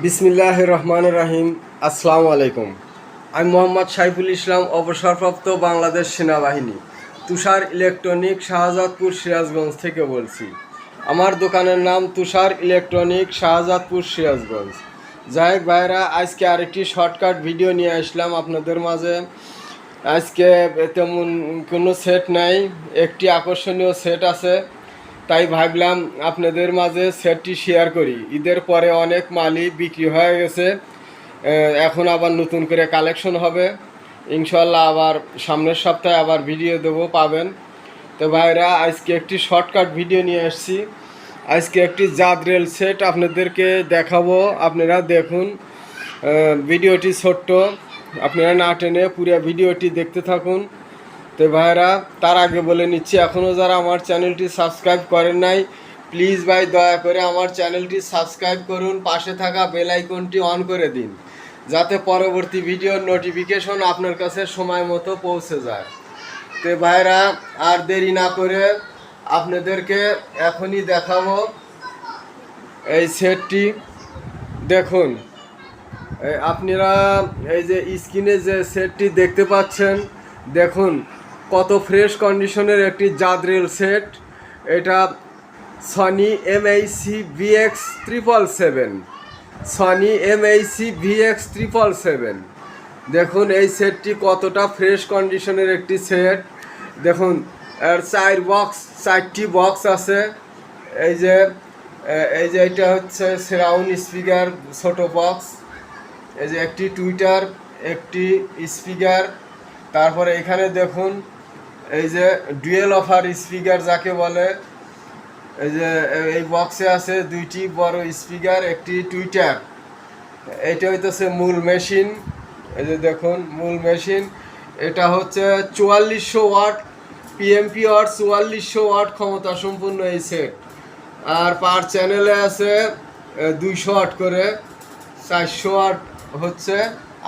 বিসমিল্লাহ রহমান রাহিম। আসসালামু আলাইকুম। আমি মোহাম্মদ সাইফুল ইসলাম, অবসরপ্রাপ্ত বাংলাদেশ সেনাবাহিনী, তুষার ইলেকট্রনিক শাহজাদপুর সিরাজগঞ্জ থেকে বলছি। আমার দোকানের নাম তুষার ইলেকট্রনিক শাহজাদপুর সিরাজগঞ্জ। যাই ভাইরা আজকে আরেকটি শর্টকাট ভিডিও নিয়ে আসলাম আপনাদের মাঝে। আজকে তেমন কোনো সেট নাই, একটি আকর্ষণীয় সেট আছে। তাই ভাবলাম আপনাদের মাঝে সেটটি শেয়ার করি। ঈদের পরে অনেক মালই বিক্রি হয়ে গেছে। এখন আবার নতুন করে কালেকশন হবে। ইনশাল্লাহ আবার সামনের সপ্তাহে আবার ভিডিও দেবো, পাবেন। তো ভাইরা, আজকে একটি শর্টকাট ভিডিও নিয়ে আসছি। আজকে একটি জাদরেল সেট আপনাদেরকে দেখাবো। আপনারা দেখুন ভিডিওটি ছোট্ট। আপনারা না টেনে পুরো ভিডিওটি দেখতে থাকুন। তো ভাইরা, তার আগে বলে নিচ্ছি এখনও যারা আমার চ্যানেলটি সাবস্ক্রাইব করেন নাই প্লিজ ভাই দয়া করে আমার চ্যানেলটি সাবস্ক্রাইব করুন, পাশে থাকা বেল আইকনটি অন করে দিন, যাতে পরবর্তী ভিডিওর নোটিফিকেশন আপনার কাছে সময় মতো পৌঁছে যায়। তো ভাইরা, আর দেরি না করে আপনাদেরকে এখনই দেখাবো এই সেটটি দেখুন আপনারা এই যে স্ক্রিনে যে সেটটি দেখতে পাচ্ছেন, দেখুন কত ফ্রেশ কন্ডিশনের একটি জাদরেল সেট। এটা Sony MIC VX triple seven Sony MIC VX triple seven দেখুন, এই সেটটি কতটা ফ্রেশ কন্ডিশনের একটি সেট। দেখুন, এর চার বক্স চারটি বক্স আছে। এই যে এই যে এটা হচ্ছে সেরাউন্ড স্পিকার ছোট বক্স এই যে একটি টুইটার একটি স্পিকার তারপরে এখানে দেখুন এই যে ডুয়েল অফার স্পিকার যাকে বলে, এই যে এই বক্সে আছে দুইটি বড় স্পিকার একটি টুইটার এটা হইতেছে মূল মেশিন এই যে দেখুন, মূল মেশিন এটা হচ্ছে চুয়াল্লিশশো ওয়াট পিএমপি ওয়াট, চুয়াল্লিশশো ওয়াট ক্ষমতা সম্পূর্ণ এই সেট আর পার চ্যানেলে আছে দুইশো ওয়াট করে, চারশো ওয়াট হচ্ছে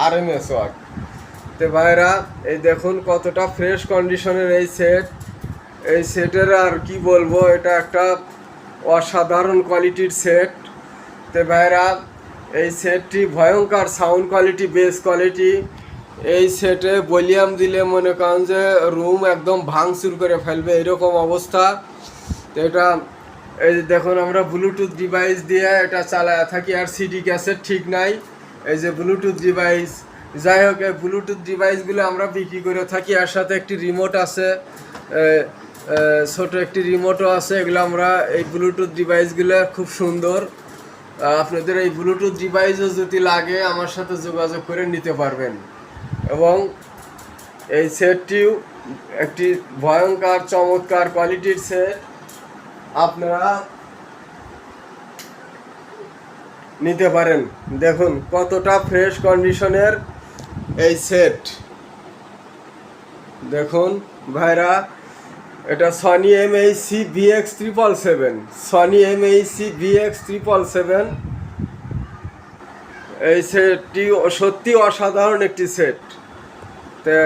আর এম এস ওয়াট। তো ভাইরা, এই দেখুন কতটা ফ্রেশ কন্ডিশনের এই সেট এই সেটের আর কি বলব, এটা একটা অসাধারণ কোয়ালিটির সেট তো ভাইরা, এই সেটটি ভয়ঙ্কর সাউন্ড কোয়ালিটি বেস কোয়ালিটি এই সেটে ভলিউম দিলে মনে করেন যে রুম একদম ভাঙচুর করে ফেলবে, এরকম অবস্থা। তো এটা, এই দেখুন আমরা ব্লুটুথ ডিভাইস দিয়ে এটা চালায় থাকি, আর সিডি ক্যাসেট ঠিক নাই। এই যে ব্লুটুথ ডিভাইস যাই হোক, এই ব্লুটুথ ডিভাইসগুলো আমরা বিক্রি করে থাকি। আর সাথে একটি রিমোট আছে ছোট একটি রিমোটও আছে। এগুলো আমরা এই ব্লুটুথ ডিভাইসগুলো খুব সুন্দর। আপনাদের এই ব্লুটুথ ডিভাইসও যদি লাগে, আমার সাথে যোগাযোগ করে নিতে পারবেন। এবং এই সেটটিও একটি ভয়ঙ্কর, চমৎকার কোয়ালিটির সেট আপনারা নিতে পারেন। দেখুন, কতটা ফ্রেশ কন্ডিশনের এই সেট দেখুন, ভাইরা, এটা Sony M I C VX triple seven Sony M I C VX triple seven এই সেটটি সত্যি অসাধারণ একটি সেট তে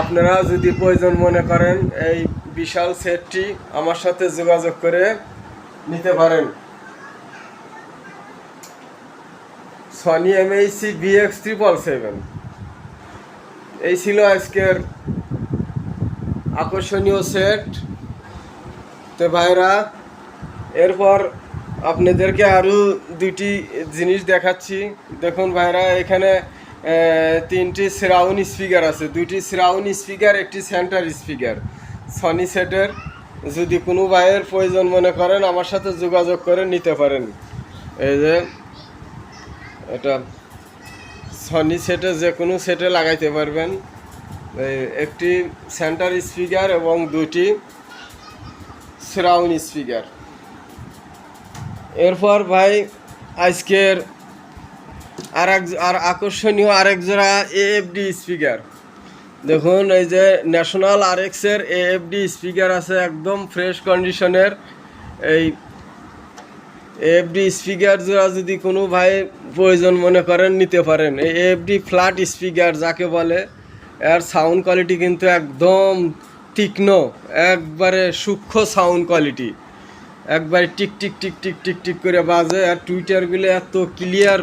আপনারা যদি প্রয়োজন মনে করেন, এই বিশাল সেটটি আমার সাথে যোগাযোগ করে নিতে পারেন। Sony MIC VX triple seven এই ছিল আজকের আকর্ষণীয় সেট তো ভাইরা, এরপর আপনাদেরকে আরও দুটি জিনিস দেখাচ্ছি। দেখুন ভাইরা, এখানে তিনটি শ্রাউন স্পিকার আছে। দুইটি শ্রাউন স্পিকার একটি সেন্টার স্পিকার সনি সেটের যদি কোনো ভাইয়ের প্রয়োজন মনে করেন, আমার সাথে যোগাযোগ করে নিতে পারেন। এই যে এটা সনি সেটে যে কোনো সেটে লাগাইতে পারবেন। একটি সেন্টার স্পিকার এবং দুটি শ্রাউন স্পিকার এরপর ভাই, আজকের আর এক আর আকর্ষণীয় আরেক জোড়া এএফডি স্পিকার দেখুন, এই যে ন্যাশনাল আর আরএক্সের এএফডি স্পিকার আছে, একদম ফ্রেশ কন্ডিশনের এই এএফডি স্পিকার জোড়া যদি কোনো ভাই প্রয়োজন মনে করেন, নিতে পারেন। এই এএফডি ফ্ল্যাট স্পিকার যাকে বলে, এর সাউন্ড কোয়ালিটি কিন্তু একদম তীক্ষ্ণ, একবারে সূক্ষ্ম সাউন্ড কোয়ালিটি একবারে tick tick tick tick tick tick করে বাজে। আর টুইটারগুলো এত ক্লিয়ার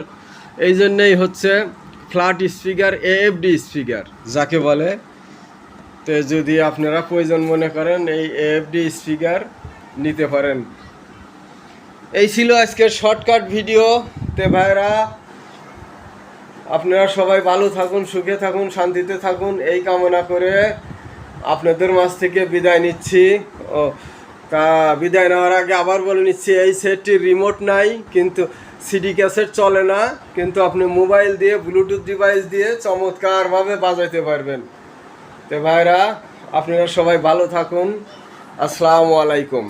এই জন্যই হচ্ছে ফ্ল্যাট স্পিকার এএফডি স্পিকার যাকে বলে। তো যদি আপনারা প্রয়োজন মনে করেন, এই এএফডি স্পিকার নিতে পারেন। এই ছিল আজকের শর্টকাট ভিডিও। তে ভাইরা, আপনারা সবাই ভালো থাকুন, সুখে থাকুন, শান্তিতে থাকুন। এই কামনা করে আপনাদের মাঝ থেকে বিদায় নিচ্ছি। ও, তা বিদায় নেওয়ার আগে আবার বলে নিচ্ছি, এই সেটটির রিমোট নাই, কিন্তু সিডি ক্যাসেট চলে না। কিন্তু আপনি মোবাইল দিয়ে ব্লুটুথ ডিভাইস দিয়ে চমৎকারভাবে বাজাইতে পারবেন। তো ভাইরা, আপনারা সবাই ভালো থাকুন। আসসালামু আলাইকুম।